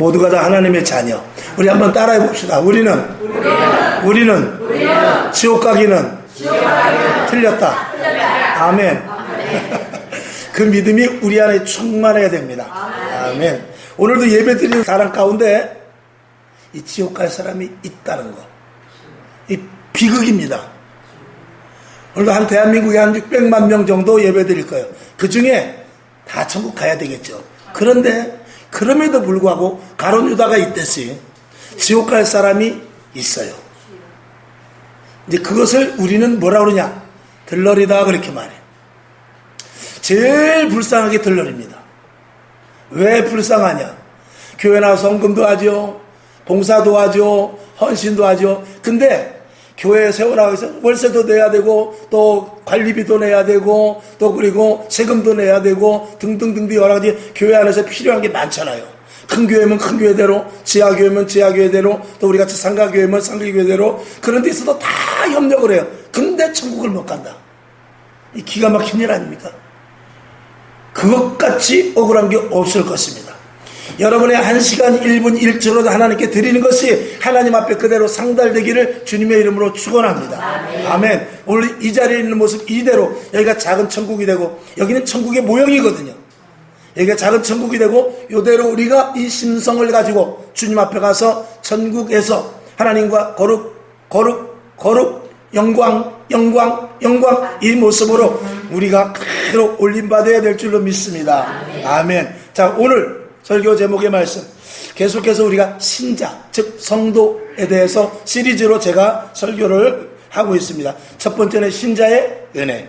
모두가 다 하나님의 자녀. 우리 한번 따라해 봅시다. 우리는 우리는, 지옥 가기는, 틀렸다. 아멘. 그 믿음이 우리 안에 충만해야 됩니다. 아멘. 오늘도 예배 드리는 사람 가운데 이 지옥 갈 사람이 있다는 거. 이 비극입니다. 오늘도 한 대한민국에 한 600만 명 정도 예배 드릴 거예요. 그 중에 다 천국 가야 되겠죠. 그런데 그럼에도 불구하고 가론 유다가 있듯이 지옥 갈 사람이 있어요. 이제 그것을 우리는 뭐라 그러냐? 들러리다 그렇게 말해. 제일 불쌍하게 들러립니다. 왜 불쌍하냐? 교회나 성금도 하죠. 봉사도 하죠. 헌신도 하죠. 근데 교회 세워나가기 위해서 월세도 내야 되고 또 관리비도 내야 되고 또 그리고 세금도 내야 되고 등등등등 여러 가지 교회 안에서 필요한 게 많잖아요. 큰 교회면 큰 교회대로, 지하 교회면 지하 교회대로, 또 우리 같이 상가 교회면 상가 교회대로 그런 데 있어도 다 협력을 해요. 근데 천국을 못 간다. 이 기가 막힌 일 아닙니까? 그것같이 억울한 게 없을 것입니다. 여러분의 한 시간 1분 1초라도 하나님께 드리는 것이 하나님 앞에 그대로 상달되기를 주님의 이름으로 축원합니다. 아멘. 오늘 이 자리에 있는 모습 이대로 여기가 작은 천국이 되고 여기는 천국의 모형이거든요. 여기가 작은 천국이 되고 이대로 우리가 이 심성을 가지고 주님 앞에 가서 천국에서 하나님과 거룩 거룩 거룩 영광 영광 영광 이 모습으로 우리가 그대로 올림받아야 될 줄로 믿습니다. 아멘. 자 오늘 설교 제목의 말씀 계속해서 우리가 신자 즉 성도에 대해서 시리즈로 제가 설교를 하고 있습니다. 첫 번째는 신자의 은혜,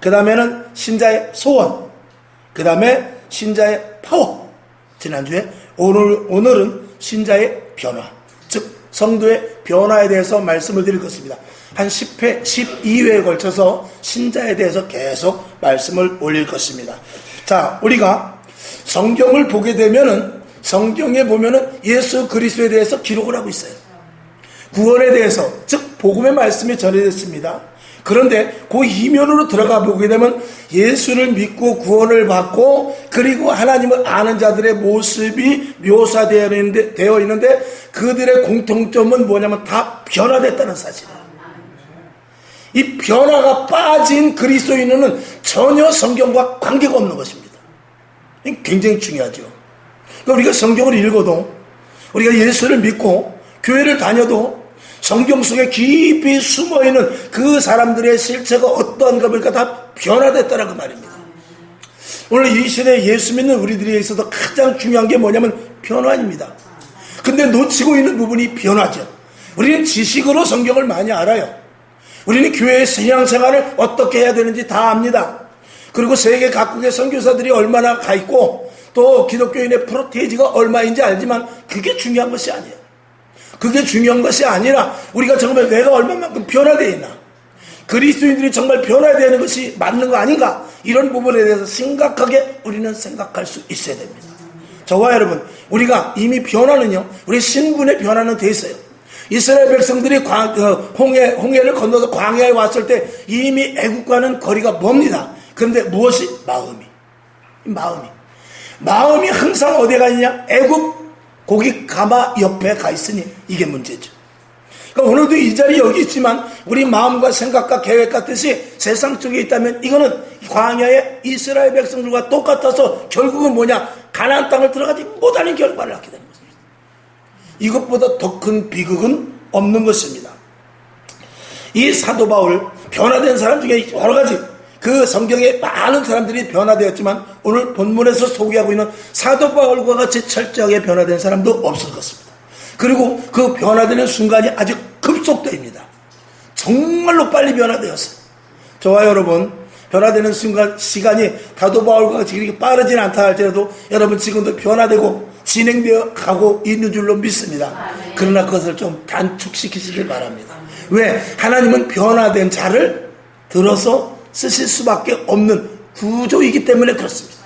그 다음에는 신자의 소원, 그 다음에 신자의 파워. 지난주에 오늘 오늘은 신자의 변화, 즉 성도의 변화에 대해서 말씀을 드릴 것입니다. 한 10회, 12회에 걸쳐서 신자에 대해서 계속 말씀을 올릴 것입니다. 자, 우리가 성경을 보게 되면은 성경에 보면은 예수 그리스도에 대해서 기록을 하고 있어요. 구원에 대해서 즉 복음의 말씀이 전해졌습니다. 그런데 그 이면으로 들어가 보게 되면 예수를 믿고 구원을 받고 그리고 하나님을 아는 자들의 모습이 묘사되어 있는데, 되어 있는데 그들의 공통점은 뭐냐면 다 변화됐다는 사실이에요. 이 변화가 빠진 그리스도인은 전혀 성경과 관계가 없는 것입니다. 굉장히 중요하죠. 그러니까 우리가 성경을 읽어도 우리가 예수를 믿고 교회를 다녀도 성경 속에 깊이 숨어 있는 그 사람들의 실체가 어떠한가 보니까 다 변화됐다는 그 말입니다. 오늘 이 시대에 예수 믿는 우리들에 있어서 가장 중요한 게 뭐냐면 변화입니다. 근데 놓치고 있는 부분이 변화죠. 우리는 지식으로 성경을 많이 알아요. 우리는 교회의 신앙생활을 어떻게 해야 되는지 다 압니다. 그리고 세계 각국의 선교사들이 얼마나 가 있고 또 기독교인의 프로테이지가 얼마인지 알지만 그게 중요한 것이 아니에요. 그게 중요한 것이 아니라 우리가 정말 내가 얼마만큼 변화되어 있나 그리스도인들이 정말 변화되는 것이 맞는 거 아닌가 이런 부분에 대해서 심각하게 우리는 생각할 수 있어야 됩니다. 저와 여러분 우리가 이미 변화는요 우리 신분의 변화는 돼 있어요. 이스라엘 백성들이 광, 어, 홍해, 홍해를 건너서 광야에 왔을 때 이미 애국과는 거리가 멉니다. 그런데 무엇이? 마음이. 마음이. 마음이 항상 어디에 가 있냐? 애국 고기 가마 옆에 가 있으니 이게 문제죠. 그러니까 오늘도 이 자리 여기 있지만 우리 마음과 생각과 계획 같듯이 세상 쪽에 있다면 이거는 광야의 이스라엘 백성들과 똑같아서 결국은 뭐냐? 가나안 땅을 들어가지 못하는 결과를 낳게 되는 것입니다. 이것보다 더 큰 비극은 없는 것입니다. 이 사도 바울 변화된 사람 중에 여러 가지 그 성경에 많은 사람들이 변화되었지만 오늘 본문에서 소개하고 있는 사도 바울과 같이 철저하게 변화된 사람도 없을 것입니다. 그리고 그 변화되는 순간이 아주 급속도입니다. 정말로 빨리 변화되었어요. 저와 여러분 변화되는 순간 시간이 사도 바울과 같이 그렇게 빠르진 않다 할지라도 여러분 지금도 변화되고 진행되어 가고 있는 줄로 믿습니다. 그러나 그것을 좀 단축시키시길 바랍니다. 왜? 하나님은 변화된 자를 들어서 쓰실 수밖에 없는 구조이기 때문에 그렇습니다.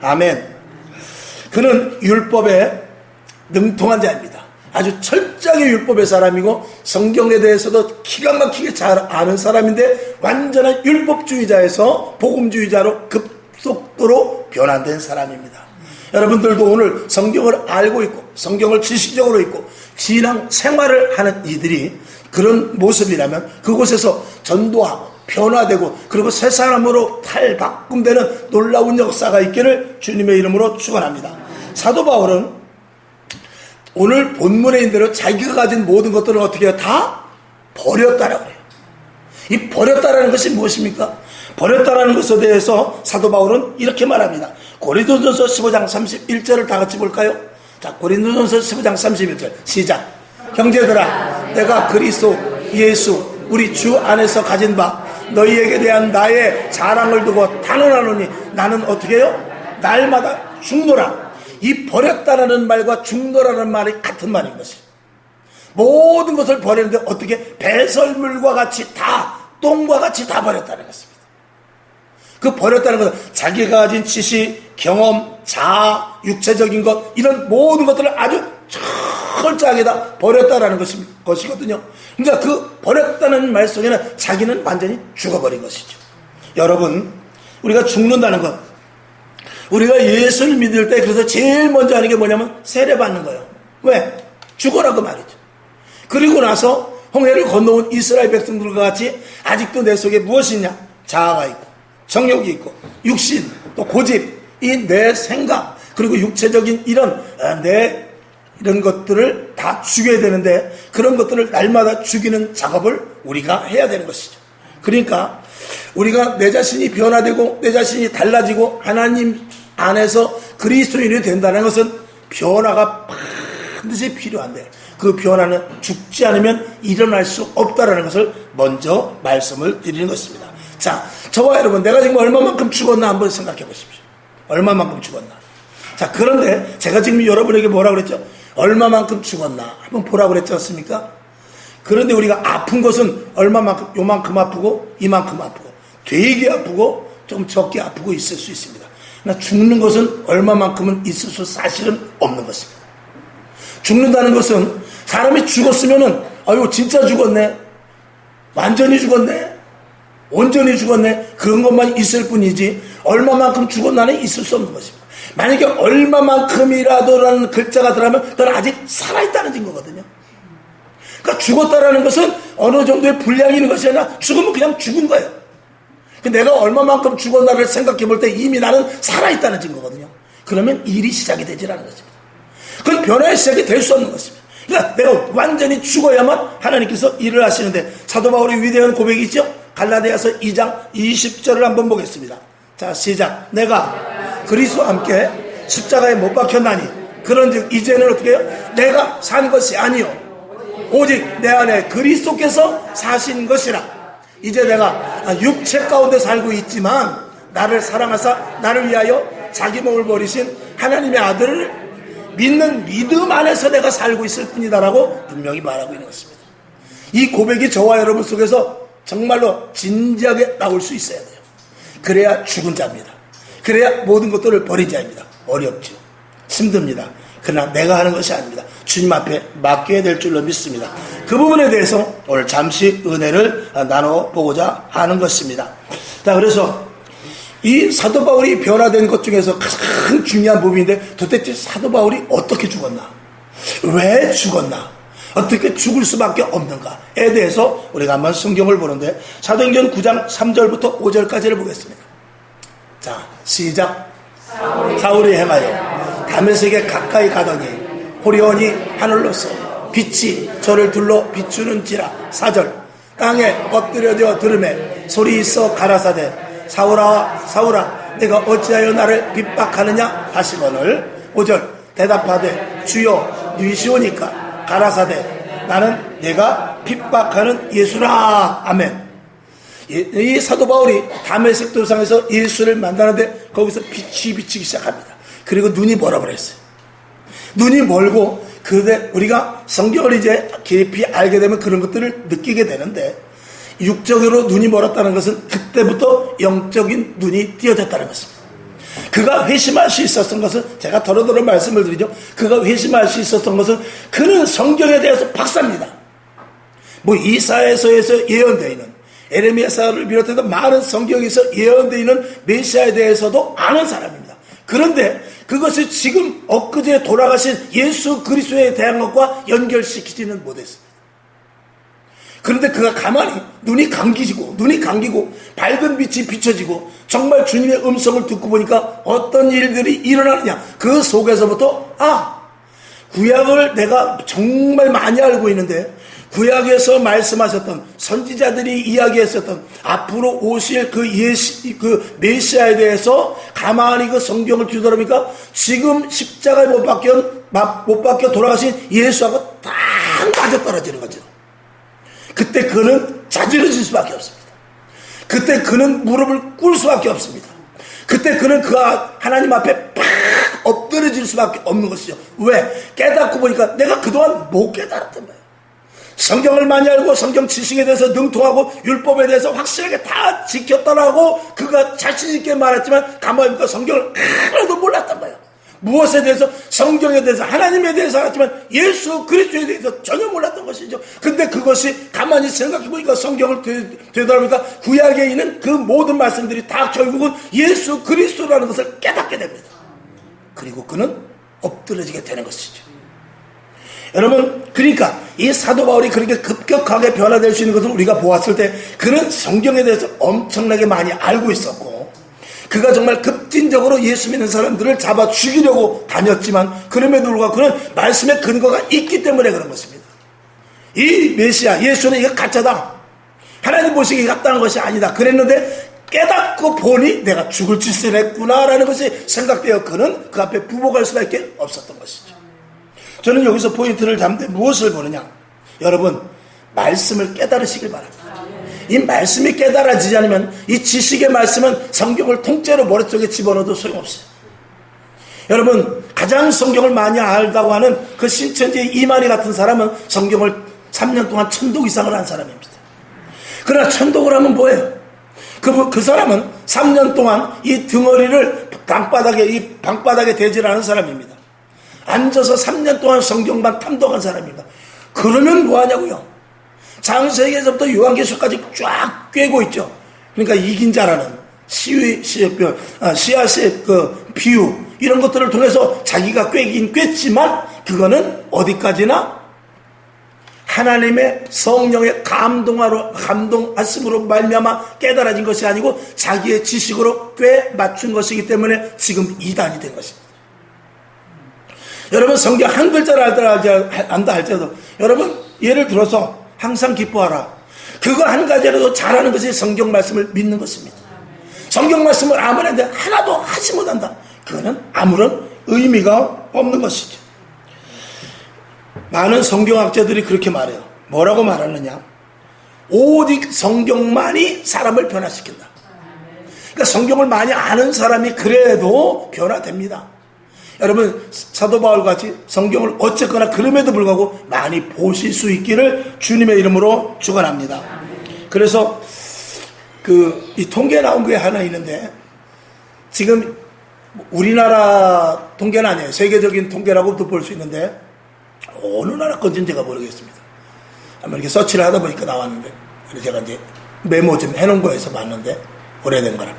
아멘. 그는 율법에 능통한 자입니다. 아주 철저하게 율법의 사람이고 성경에 대해서도 기가 막히게 잘 아는 사람인데 완전한 율법주의자에서 복음주의자로 급속도로 변환된 사람입니다. 여러분들도 오늘 성경을 알고 있고 성경을 지식적으로 있고 신앙 생활을 하는 이들이 그런 모습이라면 그곳에서 전도하고 변화되고 그리고 새 사람으로 탈바꿈되는 놀라운 역사가 있기를 주님의 이름으로 축원합니다. 사도 바울은 오늘 본문에 있는 대로 자기가 가진 모든 것들을 어떻게 해요? 다 버렸다라고 그래요. 이 버렸다라는 것이 무엇입니까? 버렸다라는 것에 대해서 사도 바울은 이렇게 말합니다. 고린도전서 15장 31절을 다 같이 볼까요? 자, 고린도전서 15장 31절 시작. 형제들아, 내가 그리스도 예수 우리 주 안에서 가진 바 너희에게 대한 나의 자랑을 두고 단언하노니 나는 어떻게 해요? 날마다 죽노라. 이 버렸다라는 말과 죽노라는 말이 같은 말인 것이. 모든 것을 버렸는데 어떻게 배설물과 같이 다 똥과 같이 다 버렸다는 것입니다. 그 버렸다는 것은 자기가 가진 지식, 경험, 자아, 육체적인 것 이런 모든 것들을 아주 철저하게 다 버렸다라는 것이, 것이거든요. 그러니까 그 버렸다는 말 속에는 자기는 완전히 죽어버린 것이죠. 여러분, 우리가 죽는다는 것, 우리가 예수를 믿을 때 그래서 제일 먼저 하는 게 뭐냐면 세례받는 거예요. 왜? 죽어라 그 말이죠. 그리고 나서 홍해를 건너온 이스라엘 백성들과 같이 아직도 내 속에 무엇이 있냐? 자아가 있고 정욕이 있고 육신 또 고집 이 내 생각 그리고 육체적인 이런 아, 내 이런 것들을 다 죽여야 되는데 그런 것들을 날마다 죽이는 작업을 우리가 해야 되는 것이죠. 그러니까 우리가 내 자신이 변화되고 내 자신이 달라지고 하나님 안에서 그리스도인이 된다는 것은 변화가 반드시 필요한데 그 변화는 죽지 않으면 일어날 수 없다라는 것을 먼저 말씀을 드리는 것입니다. 자, 저와 여러분, 내가 지금 얼마만큼 죽었나 한번 생각해 보십시오. 얼마만큼 죽었나. 자, 그런데 제가 지금 여러분에게 뭐라 그랬죠? 얼마만큼 죽었나. 한번 보라고 그랬지 않습니까? 그런데 우리가 아픈 것은 얼마만큼, 요만큼 아프고, 이만큼 아프고, 되게 아프고, 좀 적게 아프고 있을 수 있습니다. 그러나 죽는 것은 얼마만큼은 있을 수 사실은 없는 것입니다. 죽는다는 것은 사람이 죽었으면은 아유 진짜 죽었네 완전히 죽었네 온전히 죽었네 그런 것만 있을 뿐이지 얼마만큼 죽었나는 있을 수 없는 것입니다 만약에 얼마만큼이라도라는 글자가 들어가면 너는 아직 살아있다는 증거거든요 그러니까 죽었다라는 것은 어느 정도의 분량이 있는 것이 아니라 죽으면 그냥 죽은 거예요 내가 얼마만큼 죽었나를 생각해 볼 때 이미 나는 살아있다는 증거거든요 그러면 일이 시작이 되지라는 것입니다 그건 변화의 시작이 될 수 없는 것입니다 그러니까 내가 완전히 죽어야만 하나님께서 일을 하시는데 사도 바울의 위대한 고백이 있죠? 갈라디아서 2장 20절을 한번 보겠습니다. 자, 시작. 내가 그리스도와 함께 십자가에 못 박혔나니 그런즉 이제는 어떻게 해요? 내가 산 것이 아니요 오직 내 안에 그리스도께서 사신 것이라. 이제 내가 육체 가운데 살고 있지만 나를 사랑하사 나를 위하여 자기 몸을 버리신 하나님의 아들을 믿는 믿음 안에서 내가 살고 있을 뿐이다라고 분명히 말하고 있는 것입니다. 이 고백이 저와 여러분 속에서 정말로 진지하게 나올 수 있어야 돼요. 그래야 죽은 자입니다. 그래야 모든 것들을 버린 자입니다. 어렵죠. 힘듭니다. 그러나 내가 하는 것이 아닙니다. 주님 앞에 맡겨야 될 줄로 믿습니다. 그 부분에 대해서 오늘 잠시 은혜를 나눠보고자 하는 것입니다. 자, 그래서 이 사도 바울이 변화된 것 중에서 가장 중요한 부분인데 도대체 사도 바울이 어떻게 죽었나? 왜 죽었나? 어떻게 죽을 수밖에 없는가에 대해서 우리가 한번 성경을 보는데 사도행전 9장 3절부터 5절까지를 보겠습니다. 자, 시작. 사울이 행하여 다메섹에 가까이 가더니 호리온이 하늘로서 빛이 저를 둘러 비추는지라 사절. 땅에 엎드려져 들음에 소리 있어 가라사대 사울아 사울아 내가 어찌하여 나를 핍박하느냐? 하시거늘 5절. 대답하되 주여 누이시오니까 가라사대 나는 내가 핍박하는 예수라. 아멘 이 사도 바울이 담에색 도상에서 예수를 만나는데 거기서 빛이 비치기 시작합니다 그리고 눈이 멀어 버렸어요 눈이 멀고 그대 우리가 성경을 이제 깊이 알게 되면 그런 것들을 느끼게 되는데 육적으로 눈이 멀었다는 것은 그때부터 영적인 눈이 띄어졌다는 것입니다. 그가 회심할 수 있었던 것은 제가 더러더러 말씀을 드리죠. 그가 회심할 수 있었던 것은 그는 성경에 대해서 박사입니다. 뭐 이사에서에서 예언되어 있는 에레미야사를 비롯해서 많은 성경에서 예언되어 있는 메시아에 대해서도 아는 사람입니다. 그런데 그것을 지금 엊그제 돌아가신 예수 그리스도에 대한 것과 연결시키지는 못했습니다. 그런데 그가 가만히 눈이 감기지고 눈이 감기고 밝은 빛이 비춰지고 정말 주님의 음성을 듣고 보니까 어떤 일들이 일어나느냐 그 속에서부터 아 구약을 내가 정말 많이 알고 있는데 구약에서 말씀하셨던 선지자들이 이야기했었던 앞으로 오실 그 예시 그 메시아에 대해서 가만히 그 성경을 뒤돌아보니까 지금 십자가에 못 박혀 못 박혀 돌아가신 예수하고 딱 맞아 떨어지는 거죠. 그때 그는 자지러질 수밖에 없습니다. 그때 그는 무릎을 꿇을 수밖에 없습니다. 그때 그는 그 하나님 앞에 팍 엎드려질 수밖에 없는 것이죠. 왜? 깨닫고 보니까 내가 그동안 못 깨달았던 거예요. 성경을 많이 알고 성경 지식에 대해서 능통하고 율법에 대해서 확실하게 다 지켰더라고 그가 자신 있게 말했지만 가만히 보니까 성경을 하나도 몰랐단 말이야. 무엇에 대해서 성경에 대해서 하나님에 대해서 알았지만 예수 그리스도에 대해서 전혀 몰랐던 것이죠. 근데 그것이 가만히 생각해 보니까 성경을 되돌아보니까 구약에 있는 그 모든 말씀들이 다 결국은 예수 그리스도라는 것을 깨닫게 됩니다. 그리고 그는 엎드려지게 되는 것이죠. 여러분, 그러니까 이 사도 바울이 그렇게 급격하게 변화될 수 있는 것을 우리가 보았을 때 그는 성경에 대해서 엄청나게 많이 알고 있었고 그가 정말 급진적으로 예수 믿는 사람들을 잡아 죽이려고 다녔지만 그럼에도 불구하고 그는 말씀의 근거가 있기 때문에 그런 것입니다. 이 메시아, 예수는 이거 가짜다. 하나님 보시기에 같다는 것이 아니다. 그랬는데 깨닫고 보니 내가 죽을 짓을 했구나라는 것이 생각되어 그는 그 앞에 부복할 수밖에 없었던 것이죠. 저는 여기서 포인트를 잡는데 무엇을 보느냐? 여러분, 말씀을 깨달으시길 바랍니다. 이 말씀이 깨달아지지 않으면 이 지식의 말씀은 성경을 통째로 머릿속에 집어넣어도 소용없어요. 여러분, 가장 성경을 많이 알다고 하는 그 신천지의 이만희 같은 사람은 성경을 3년 동안 천독 이상을 한 사람입니다. 그러나 천독을 하면 뭐예요? 그, 그 사람은 3년 동안 이 덩어리를 방바닥에, 이 방바닥에 대질 하는 사람입니다. 앉아서 3년 동안 성경만 탐독한 사람입니다. 그러면 뭐하냐고요? 장세기에서부터 요한계시까지 쫙 꿰고 있죠. 그러니까 이긴 자라는 시위, 시, 그, 아, 씨앗의 그 비유, 이런 것들을 통해서 자기가 꿰긴 꿰지만 그거는 어디까지나 하나님의 성령의 감동하러 감동하심으로 말미암아 깨달아진 것이 아니고 자기의 지식으로 꽤 맞춘 것이기 때문에 지금 이단이 된 것입니다. 여러분 성경 한 글자를 안다 할지라도 여러분 예를 들어서 항상 기뻐하라. 그거 한 가지라도 잘하는 것이 성경 말씀을 믿는 것입니다. 성경 말씀을 아무리 했는데 하나도 하지 못한다. 그거는 아무런 의미가 없는 것이죠. 많은 성경학자들이 그렇게 말해요. 뭐라고 말하느냐? 오직 성경만이 사람을 변화시킨다. 그러니까 성경을 많이 아는 사람이 그래도 변화됩니다. 여러분 사도 바울 같이 성경을 어쨌거나 그럼에도 불구하고 많이 보실 수 있기를 주님의 이름으로 축원합니다. 그래서 그 이 통계 나온 게 하나 있는데 지금 우리나라 통계는 아니에요. 세계적인 통계라고도 볼 수 있는데 어느 나라 건지는 제가 모르겠습니다. 한번 이렇게 서치를 하다 보니까 나왔는데 제가 이제 메모 좀 해놓은 거에서 봤는데 오래된 거라.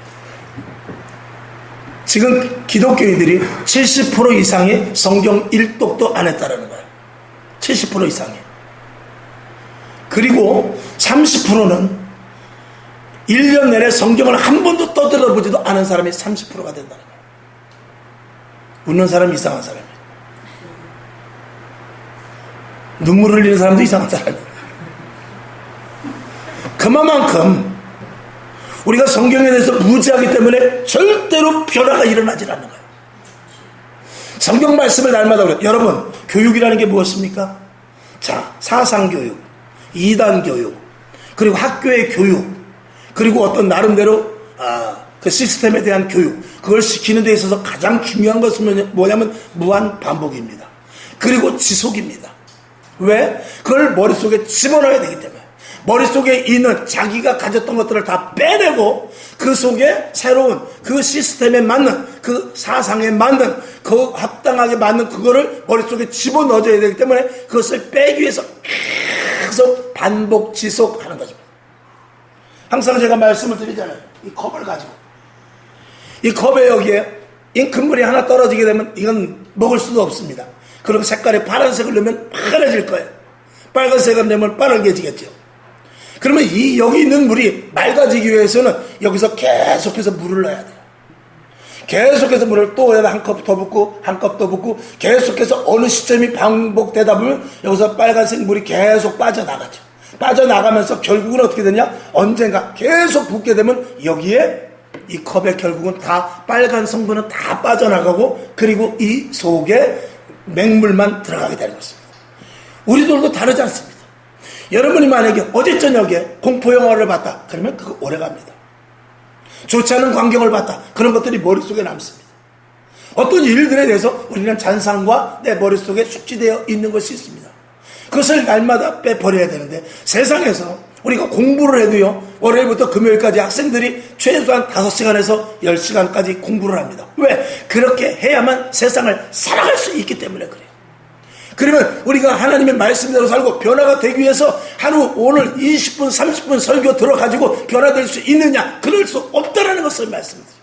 지금 기독교인들이 70% 이상이 성경 일독도 안 했다라는 거예요. 70% 이상이. 그리고 30%는 1년 내내 성경을 한 번도 떠들어 보지도 않은 사람이 30%가 된다는 거예요. 웃는 사람이 이상한 사람이에요. 눈물 흘리는 사람도 이상한 사람이에요. 그만큼 우리가 성경에 대해서 무지하기 때문에 절대로 변화가 일어나질 않는 거예요. 성경 말씀을 날마다 그래요. 여러분, 교육이라는 게 무엇입니까? 자, 사상 교육, 이단 교육, 그리고 학교의 교육, 그리고 어떤 나름대로, 아, 그 시스템에 대한 교육, 그걸 시키는 데 있어서 가장 중요한 것은 뭐냐면 무한 반복입니다. 그리고 지속입니다. 왜? 그걸 머릿속에 집어넣어야 되기 때문에. 머릿속에 있는 자기가 가졌던 것들을 다 빼내고 그 속에 새로운 그 시스템에 맞는 그 사상에 맞는 그 합당하게 맞는 그거를 머릿속에 집어넣어줘야 되기 때문에 그것을 빼기 위해서 계속 반복 지속하는 거죠. 항상 제가 말씀을 드리잖아요. 이 컵을 가지고 이 컵에 여기에 잉크물이 하나 떨어지게 되면 이건 먹을 수도 없습니다. 그리고 색깔이 파란색을 넣으면 파래질 거예요. 빨간색을 넣으면 빠르게지겠죠. 그러면 이 여기 있는 물이 맑아지기 위해서는 여기서 계속해서 물을 넣어야 돼요. 계속해서 물을 또 한 컵 더 붓고 한 컵 더 붓고 계속해서 어느 시점이 반복되다 보면 여기서 빨간색 물이 계속 빠져나가죠. 빠져나가면서 결국은 어떻게 되냐? 언젠가 계속 붓게 되면 여기에 이 컵에 결국은 다 빨간 성분은 다 빠져나가고 그리고 이 속에 맹물만 들어가게 되는 것입니다. 우리들도 다르지 않습니다. 여러분이 만약에 어제 저녁에 공포 영화를 봤다. 그러면 그거 오래 갑니다. 좋지 않은 광경을 봤다. 그런 것들이 머릿속에 남습니다. 어떤 일들에 대해서 우리는 잔상과 내 머릿속에 숙지되어 있는 것이 있습니다. 그것을 날마다 빼버려야 되는데 세상에서 우리가 공부를 해도요, 월요일부터 금요일까지 학생들이 최소한 5시간에서 10시간까지 공부를 합니다. 왜? 그렇게 해야만 세상을 살아갈 수 있기 때문에 그래요. 그러면 우리가 하나님의 말씀대로 살고 변화가 되기 위해서 하루 오늘 20분, 30분 설교 들어가지고 변화될 수 있느냐? 그럴 수 없다라는 것을 말씀드립니다.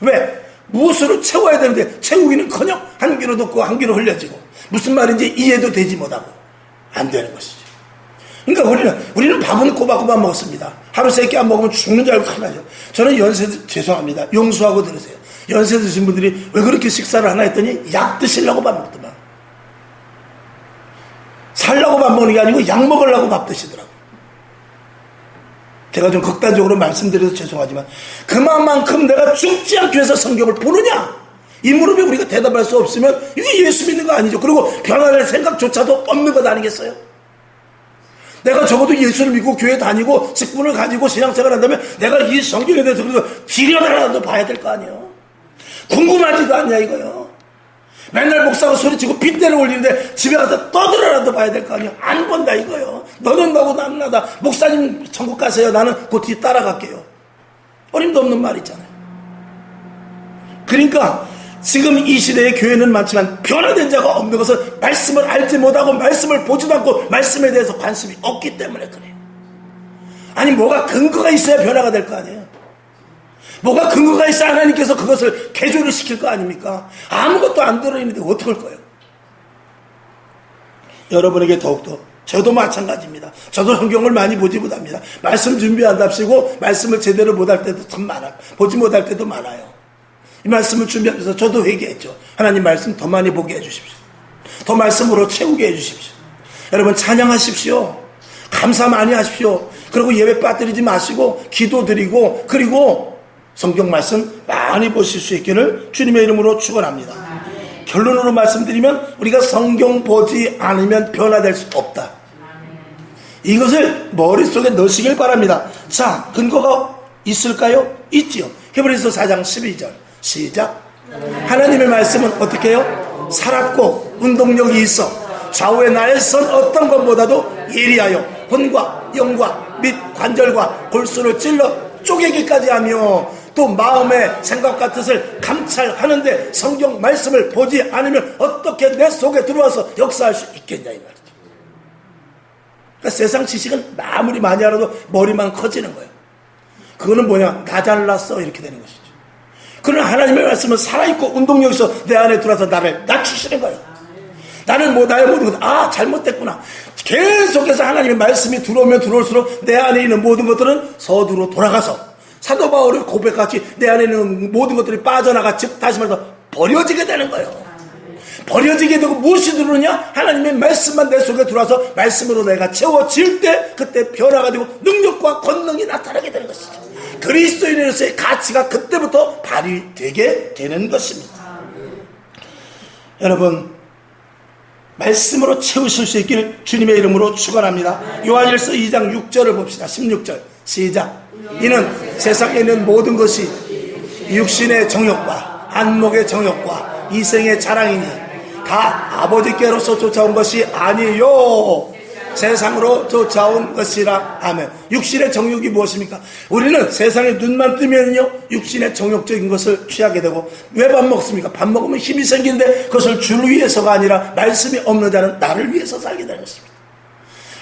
왜? 무엇으로 채워야 되는데 채우기는 커녕 한 귀로 듣고 한 귀로 흘려지고 무슨 말인지 이해도 되지 못하고 안 되는 것이죠. 그러니까 우리는 우리는 밥은 꼬박꼬박 먹습니다. 하루 세 끼 안 먹으면 죽는 줄 알고 가나요. 저는 연세 죄송합니다. 용서하고 들으세요. 연세 드신 분들이 왜 그렇게 식사를 하나 했더니 약 드시려고 밥 먹더만. 살라고 밥 먹는 게 아니고 약 먹으려고 밥 드시더라고요. 제가 좀 극단적으로 말씀드려서 죄송하지만 그만큼 내가 죽지 않기 위해서 성경을 보느냐? 이 무릎에 우리가 대답할 수 없으면 이게 예수 믿는 거 아니죠. 그리고 변화될 생각조차도 없는 것 아니겠어요? 내가 적어도 예수를 믿고 교회 다니고 직분을 가지고 신앙생활 한다면 내가 이 성경에 대해서 그래서 들여다라도 봐야 될 거 아니에요. 궁금하지도 않냐 이거요. 맨날 목사가 소리치고 빗대를 올리는데 집에 가서 떠들어라도 봐야 될 거 아니에요. 안 본다 이거요. 너는 너고 나는 나다. 목사님 천국 가세요. 나는 그뒤 따라갈게요. 어림도 없는 말이잖아요. 그러니까 지금 이 시대의 교회는 많지만 변화된 자가 없는 것은 말씀을 알지 못하고 말씀을 보지도 않고 말씀에 대해서 관심이 없기 때문에 그래요. 아니 뭐가 근거가 있어야 변화가 될 거 아니에요. 뭐가 근거가 있어 야 하나님께서 그것을 개조를 시킬 거 아닙니까? 아무것도 안 들어있는데 어떡할 거예요? 여러분에게 더욱더 저도 마찬가지입니다. 저도 성경을 많이 보지 못합니다. 말씀 준비한답시고 말씀을 제대로 못할 때도 참 많아요. 보지 못할 때도 많아요. 이 말씀을 준비하면서 저도 회개했죠. 하나님 말씀 더 많이 보게 해주십시오. 더 말씀으로 채우게 해주십시오. 여러분 찬양하십시오. 감사 많이 하십시오. 그리고 예배 빠뜨리지 마시고 기도 드리고 그리고 성경 말씀 많이 보실 수 있기를 주님의 이름으로 축원합니다. 결론으로 말씀드리면 우리가 성경 보지 않으면 변화될 수 없다. 이것을 머릿속에 넣으시길 바랍니다. 자, 근거가 있을까요? 있지요. 히브리서 4장 12절. 시작. 하나님의 말씀은 어떻게 해요? 살았고 운동력이 있어 좌우의 날선 어떤 것보다도 예리하여 혼과 영과 및 관절과 골수를 찔러 쪼개기까지 하며 또 마음의 생각과 뜻을 감찰하는데 성경 말씀을 보지 않으면 어떻게 내 속에 들어와서 역사할 수 있겠냐 이 말이죠. 그러니까 세상 지식은 아무리 많이 알아도 머리만 커지는 거예요. 그거는 뭐냐? 나 잘났어 이렇게 되는 것이죠. 그러나 하나님의 말씀은 살아있고 운동력 있어 내 안에 들어와서 나를 낮추시는 거예요. 나는 뭐 나의 모든 것, 아, 잘못됐구나. 계속해서 하나님의 말씀이 들어오면 들어올수록 내 안에 있는 모든 것들은 서두로 돌아가서 사도 바울의 고백같이 내 안에 있는 모든 것들이 빠져나가, 즉, 다시 말해서 버려지게 되는 거예요. 버려지게 되고 무엇이 들어오냐? 하나님의 말씀만 내 속에 들어와서 말씀으로 내가 채워질 때 그때 변화가 되고 능력과 권능이 나타나게 되는 것이죠. 그리스도인으로서의 가치가 그때부터 발휘되게 되는 것입니다. 여러분 말씀으로 채우실 수 있기를 주님의 이름으로 축원합니다. 요한일서 2장 6절을 봅시다. 16절 시작. 이는 세상에 있는 모든 것이 육신의 정욕과 안목의 정욕과 이생의 자랑이니 다 아버지께로서 쫓아온 것이 아니요. 세상으로 쫓아온 것이라 아멘 육신의 정욕이 무엇입니까? 우리는 세상에 눈만 뜨면요 육신의 정욕적인 것을 취하게 되고 왜 밥 먹습니까? 밥 먹으면 힘이 생기는데 그것을 줄 위해서가 아니라 말씀이 없는 자는 나를 위해서 살게 되는 것입니다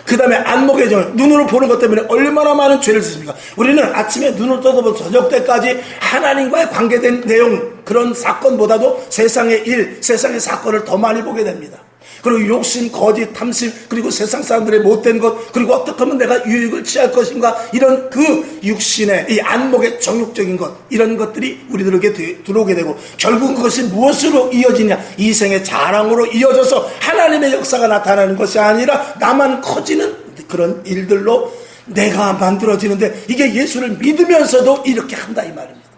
그 다음에 안목의 정 눈으로 보는 것 때문에 얼마나 많은 죄를 짓습니까? 우리는 아침에 눈을 떠서부터 저녁 때까지 하나님과의 관계된 내용 그런 사건보다도 세상의 일, 세상의 사건을 더 많이 보게 됩니다. 그리고 욕심, 거짓, 탐심, 그리고 세상 사람들의 못된 것, 그리고 어떻게 하면 내가 유익을 취할 것인가, 이런 그 육신의, 이 안목의 정욕적인 것, 이런 것들이 우리들에게 들- 들어오게 되고, 결국 그것이 무엇으로 이어지냐? 이생의 자랑으로 이어져서 하나님의 역사가 나타나는 것이 아니라 나만 커지는 그런 일들로 내가 만들어지는데, 이게 예수를 믿으면서도 이렇게 한다, 이 말입니다.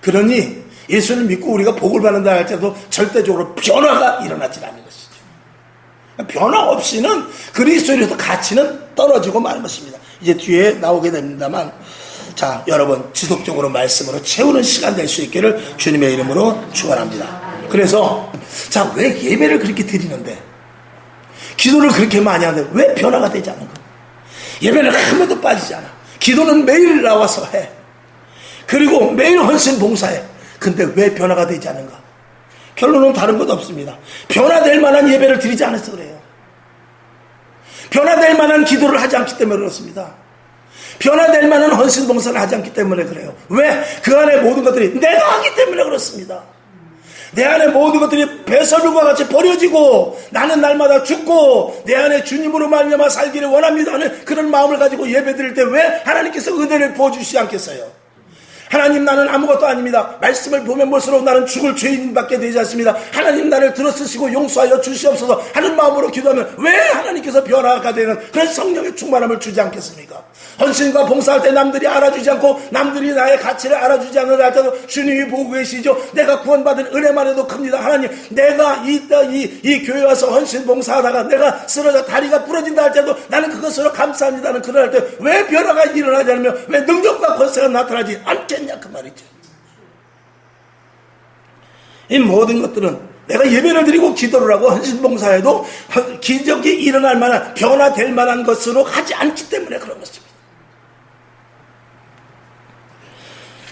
그러니 예수를 믿고 우리가 복을 받는다 할지라도 절대적으로 변화가 일어나지 않는 것이죠. 변화 없이는 그리스도인에서 가치는 떨어지고 마는 것입니다. 이제 뒤에 나오게 됩니다만, 자, 여러분, 지속적으로 말씀으로 채우는 시간 될 수 있기를 주님의 이름으로 축원합니다. 그래서, 자, 왜 예배를 그렇게 드리는데, 기도를 그렇게 많이 하는데, 왜 변화가 되지 않은 가 예배는 한 번도 빠지지 않아. 기도는 매일 나와서 해. 그리고 매일 헌신 봉사해. 근데 왜 변화가 되지 않은가? 결론은 다른 것 없습니다. 변화될 만한 예배를 드리지 않아서 그래요. 변화될 만한 기도를 하지 않기 때문에 그렇습니다. 변화될 만한 헌신 봉사를 하지 않기 때문에 그래요. 왜? 그 안에 모든 것들이 내가 하기 때문에 그렇습니다. 내 안에 모든 것들이 배설물과 같이 버려지고 나는 날마다 죽고 내 안에 주님으로 말미암아 살기를 원합니다 하는 그런 마음을 가지고 예배드릴 때 왜 하나님께서 은혜를 부어주시지 않겠어요? 하나님 나는 아무것도 아닙니다. 말씀을 보면 볼수록 나는 죽을 죄인밖에 되지 않습니다. 하나님 나를 들어쓰시고 용서하여 주시옵소서 하는 마음으로 기도하면 왜 하나님께서 변화가 되는 그런 성령의 충만함을 주지 않겠습니까? 헌신과 봉사할 때 남들이 알아주지 않고 남들이 나의 가치를 알아주지 않는 할때도 주님이 보고 계시죠. 내가 구원받은 은혜만 해도 큽니다. 하나님 내가 이, 이, 이 교회 와서 헌신 봉사하다가 내가 쓰러져 다리가 부러진다 할 때도 나는 그것으로 감사합니다는 그럴 때 왜 변화가 일어나지 않으면 왜 능력과 권세가 나타나지 않겠 냐 그 말이죠. 이 모든 것들은 내가 예배를 드리고 기도를 하고 헌신봉사해도 기적이 일어날 만한 변화될 만한 것으로 하지 않기 때문에 그런 것입니다.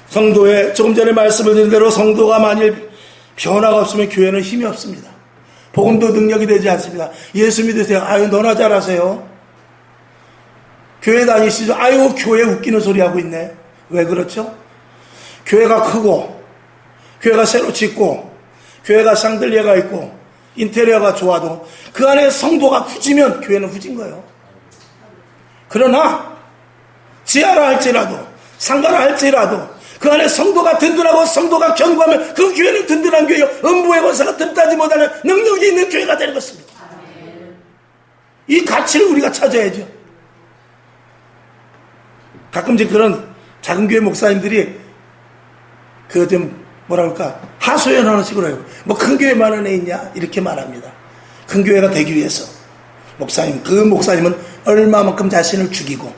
성도의 조금 전에 말씀을 드린 대로 성도가 만일 변화가 없으면 교회는 힘이 없습니다. 복음도 능력이 되지 않습니다. 예수 믿으세요. 아유 너나 잘하세요. 교회 다니시죠. 아유 교회 웃기는 소리 하고 있네. 왜 그렇죠? 교회가 크고 교회가 새로 짓고 교회가 샹들리에가 있고 인테리어가 좋아도 그 안에 성도가 후지면 교회는 후진 거예요. 그러나 지하라 할지라도 상가라 할지라도 그 안에 성도가 든든하고 성도가 견고하면 그 교회는 든든한 교회요. 음부의 권세가 든든하지 못하는 능력이 있는 교회가 되는 것입니다. 이 가치를 우리가 찾아야죠. 가끔씩 그런 작은 교회 목사님들이 그좀 뭐라 그럴까 하소연하는 식으로 해요. 뭐 큰 교회만 애 있냐 이렇게 말합니다. 큰 교회가 되기 위해서 목사님 그 목사님은 얼마만큼 자신을 죽이고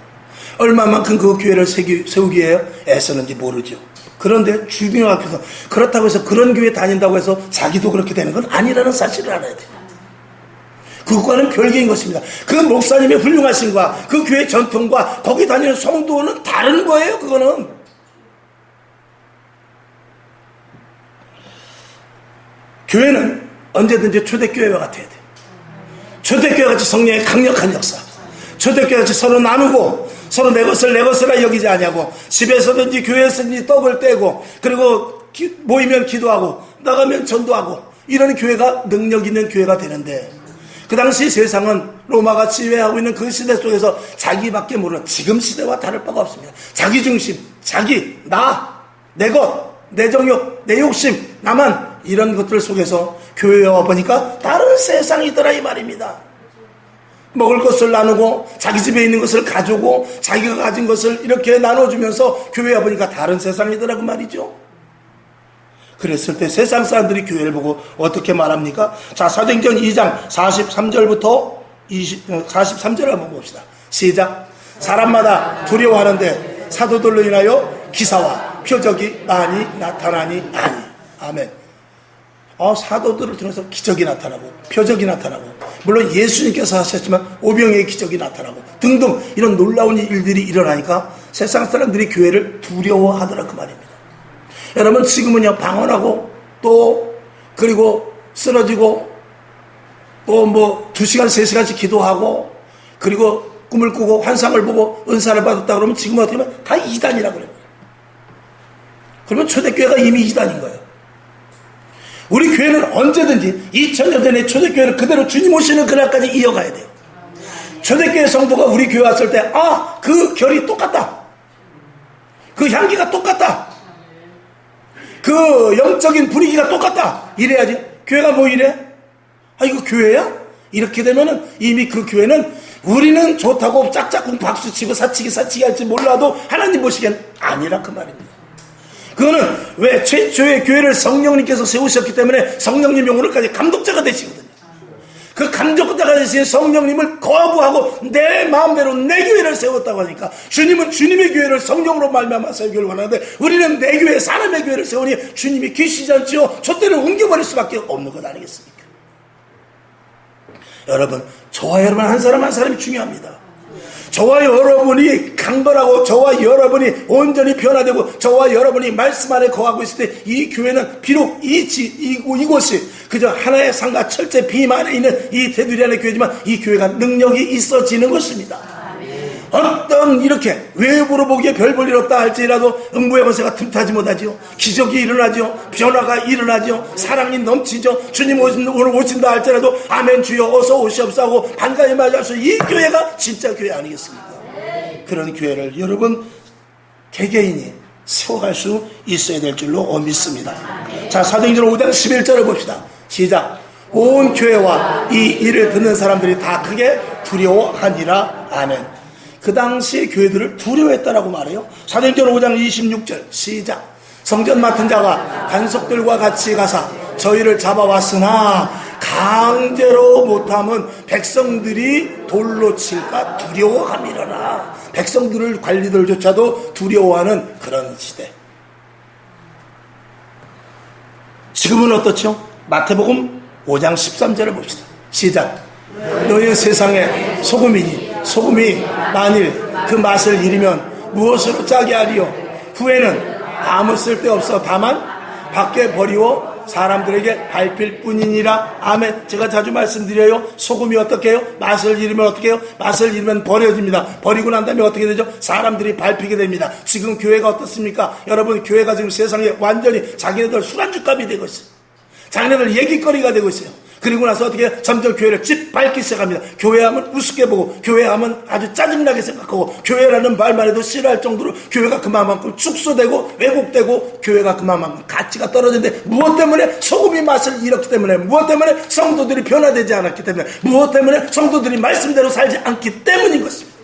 얼마만큼 그 교회를 세우기, 위해 애쓰는지 모르죠. 그런데 주변 앞에서 그렇다고 해서 그런 교회 다닌다고 해서 자기도 그렇게 되는 건 아니라는 사실을 알아야 돼요. 그것과는 별개인 것입니다. 그 목사님의 훌륭하심과 그 교회 전통과 거기 다니는 성도는 다른 거예요. 그거는 교회는 언제든지 초대교회와 같아야 돼. 초대교회 같이 성령의 강력한 역사. 초대교회 같이 서로 나누고 서로 내 것을 내 것이라 여기지 아니하고 집에서든지 교회에서든지 떡을 떼고 그리고 기, 모이면 기도하고 나가면 전도하고 이런 교회가 능력 있는 교회가 되는데 그 당시 세상은 로마가 지배하고 있는 그 시대 속에서 자기밖에 모르는 지금 시대와 다를 바가 없습니다. 자기 중심, 자기, 나, 내 것, 내 정욕, 내 욕심, 나만 이런 것들 속에서 교회에 와 보니까 다른 세상이더라 이 말입니다. 먹을 것을 나누고 자기 집에 있는 것을 가지고 자기가 가진 것을 이렇게 나눠주면서 교회에 와 보니까 다른 세상이더라고 말이죠. 그랬을 때 세상 사람들이 교회를 보고 어떻게 말합니까? 자, 사도행전 2장 43절부터 20, 43절을 한번 봅시다. 시작. 사람마다 두려워하는데 사도들로 인하여 기사와 표적이 많이 나타나니 아니. 아멘. 어, 사도들을 통해서 기적이 나타나고 표적이 나타나고 물론 예수님께서 하셨지만 오병의 기적이 나타나고 등등 이런 놀라운 일들이 일어나니까 세상 사람들이 교회를 두려워하더라 그 말입니다. 여러분 지금은요 방언하고 또 그리고 쓰러지고 또 뭐 두 시간 세 시간씩 기도하고 그리고 꿈을 꾸고 환상을 보고 은사를 받았다 그러면 지금 어떻게 보면 다 이단이라 그래요. 그러면 초대교회가 이미 이단인 거예요. 우리 교회는 언제든지 2000년 전에 초대교회를 그대로 주님 오시는 그날까지 이어가야 돼요. 초대교회 성도가 우리 교회 왔을 때, 아, 그 결이 똑같다. 그 향기가 똑같다. 그 영적인 분위기가 똑같다. 이래야지. 교회가 뭐 이래? 아, 이거 교회야? 이렇게 되면은 이미 그 교회는 우리는 좋다고 짝짝꿍 박수치고 사치기 사치기 할지 몰라도 하나님 보시기엔 아니라 그 말입니다. 그거는 왜 최초의 교회를 성령님께서 세우셨기 때문에 성령님이 오늘까지 감독자가 되시거든요. 그 감독자가 되신 성령님을 거부하고 내 마음대로 내 교회를 세웠다고 하니까 주님은 주님의 교회를 성령으로 말미암아 세우기를 원하는데 우리는 내 교회 사람의 교회를 세우니 주님이 계시지 않지요. 촛대를 옮겨버릴 수밖에 없는 것 아니겠습니까? 여러분 저와 여러분 한 사람 한 사람이 중요합니다. 저와 여러분이 강건하고 저와 여러분이 온전히 변화되고 저와 여러분이 말씀 안에 거하고 있을 때 이 교회는 비록 이 지, 이곳, 이곳이 그저 하나의 상가 철제 빔 안에 있는 이 테두리 안의 교회지만 이 교회가 능력이 있어지는 것입니다. 어떤 이렇게 외부로 보기에 별 볼 일 없다 할지라도 음부의 권세가 틈타지 못하지요. 기적이 일어나지요. 변화가 일어나지요. 사랑이 넘치죠. 주님 오신, 오늘 오신다 할지라도 아멘 주여 어서 오시옵소고 반가이 수이 교회가 진짜 교회 아니겠습니까? 그런 교회를 여러분 개개인이 세워갈 수 있어야 될 줄로 믿습니다. 자 사도행전 5장 11절을 봅시다. 시작. 온 교회와 이 일을 듣는 사람들이 다 크게 두려워하니라. 아멘. 그 당시의 교회들을 두려워했다라고 말해요. 사도행전 5장 26절 시작. 성전 맡은 자가 간석들과 같이 가사 저희를 잡아왔으나 강제로 못하면 백성들이 돌로 칠까 두려워함이라나. 백성들을 관리들조차도 두려워하는 그런 시대. 지금은 어떻죠? 마태복음 5장 13절을 봅시다. 시작. 너희 세상에 소금이니 소금이 만일 그 맛을 잃으면 무엇으로 짜게 하리요? 후에는 아무 쓸데없어 다만 밖에 버리고 사람들에게 밟힐 뿐이니라. 아멘. 제가 자주 말씀드려요. 소금이 어떻게 해요? 맛을 잃으면 어떻게 해요? 맛을 잃으면 버려집니다. 버리고 난 다음에 어떻게 되죠? 사람들이 밟히게 됩니다. 지금 교회가 어떻습니까? 여러분, 교회가 지금 세상에 완전히 자기네들 술안주값이 되고 있어요. 자기네들 얘기거리가 되고 있어요. 그리고 나서 어떻게 점점 교회를 짓 밟기 시작합니다. 교회하면 우습게 보고 교회하면 아주 짜증나게 생각하고 교회라는 말만 해도 싫어할 정도로 교회가 그만큼 축소되고 왜곡되고 교회가 그만큼 가치가 떨어지는데 무엇 때문에 소금이 맛을 잃었기 때문에 무엇 때문에 성도들이 변화되지 않았기 때문에 무엇 때문에 성도들이 말씀대로 살지 않기 때문인 것입니다.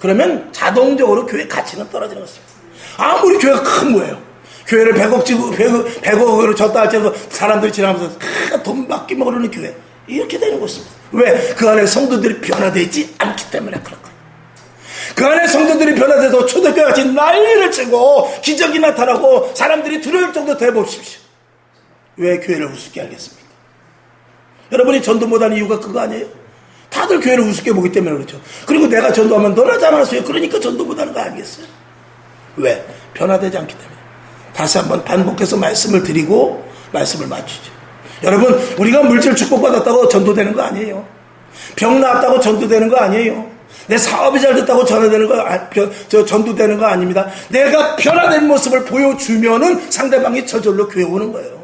그러면 자동적으로 교회 가치는 떨어지는 것입니다. 아무리 교회가 큰 거예요. 교회를 100억 지고 100억, 100억으로 줬다 할지라도 사람들이 지나면서 돈 받기 먹으려는 교회 이렇게 되는 것입니다. 왜? 그 안에 성도들이 변화되지 않기 때문에 그런 거예요. 그 안에 성도들이 변화돼서 초대교회 같이 난리를 치고 기적이 나타나고 사람들이 두려울 정도 돼보십시오. 왜 교회를 우습게 알겠습니까? 여러분이 전도 못하는 이유가 그거 아니에요? 다들 교회를 우습게 보기 때문에 그렇죠. 그리고 내가 전도하면 너나 잘하세요. 그러니까 전도 못하는 거 아니겠어요? 왜? 변화되지 않기 때문에. 다시 한번 반복해서 말씀을 드리고 말씀을 맞추죠. 여러분, 우리가 물질 축복받았다고 전도되는 거 아니에요. 병 나았다고 전도되는 거 아니에요. 내 사업이 잘 됐다고 전화되는 거, 아, 저 전도되는 거 아닙니다. 내가 변화된 모습을 보여주면은 상대방이 저절로 교회 오는 거예요.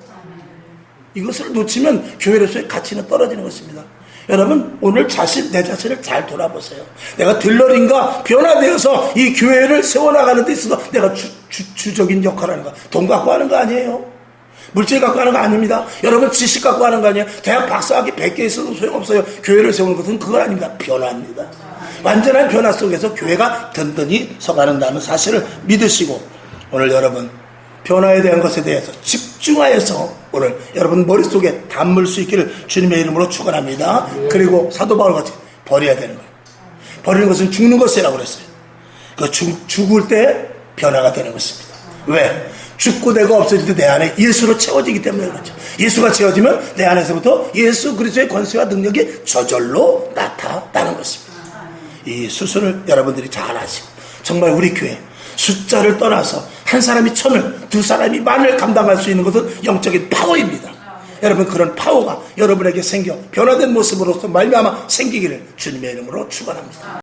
이것을 놓치면 교회로서의 가치는 떨어지는 것입니다. 여러분 오늘 자신 내 자신을 잘 돌아보세요. 내가 들러린가 변화되어서 이 교회를 세워나가는 데 있어서 내가 주, 주, 적인 역할을 하는 거. 돈 갖고 하는 거 아니에요. 물질 갖고 하는 거 아닙니다. 여러분 지식 갖고 하는 거 아니에요. 대학 박사학위 100개 있어도 소용없어요. 교회를 세우는 것은 그건 아닙니다. 변화입니다. 완전한 변화 속에서 교회가 든든히 서가는다는 사실을 믿으시고 오늘 여러분 변화에 대한 것에 대해서 집중하여서 오늘 여러분 머릿속에 담을 수 있기를 주님의 이름으로 축원합니다. 그리고 사도 바울 같이 버려야 되는 거예요. 버리는 것은 죽는 것이라고 그랬어요. 그 죽, 죽을 때 변화가 되는 것입니다. 왜? 죽고 내가 없어질 때 내 안에 예수로 채워지기 때문에 그렇죠. 예수가 채워지면 내 안에서부터 예수 그리스도의 권세와 능력이 저절로 나타나는 것입니다. 이 수순을 여러분들이 잘 아시고 정말 우리 교회 숫자를 떠나서 한 사람이 천을 두 사람이 만을 감당할 수 있는 것은 영적인 파워입니다. 여러분 그런 파워가 여러분에게 생겨 변화된 모습으로서 말미암아 생기기를 주님의 이름으로 축원합니다.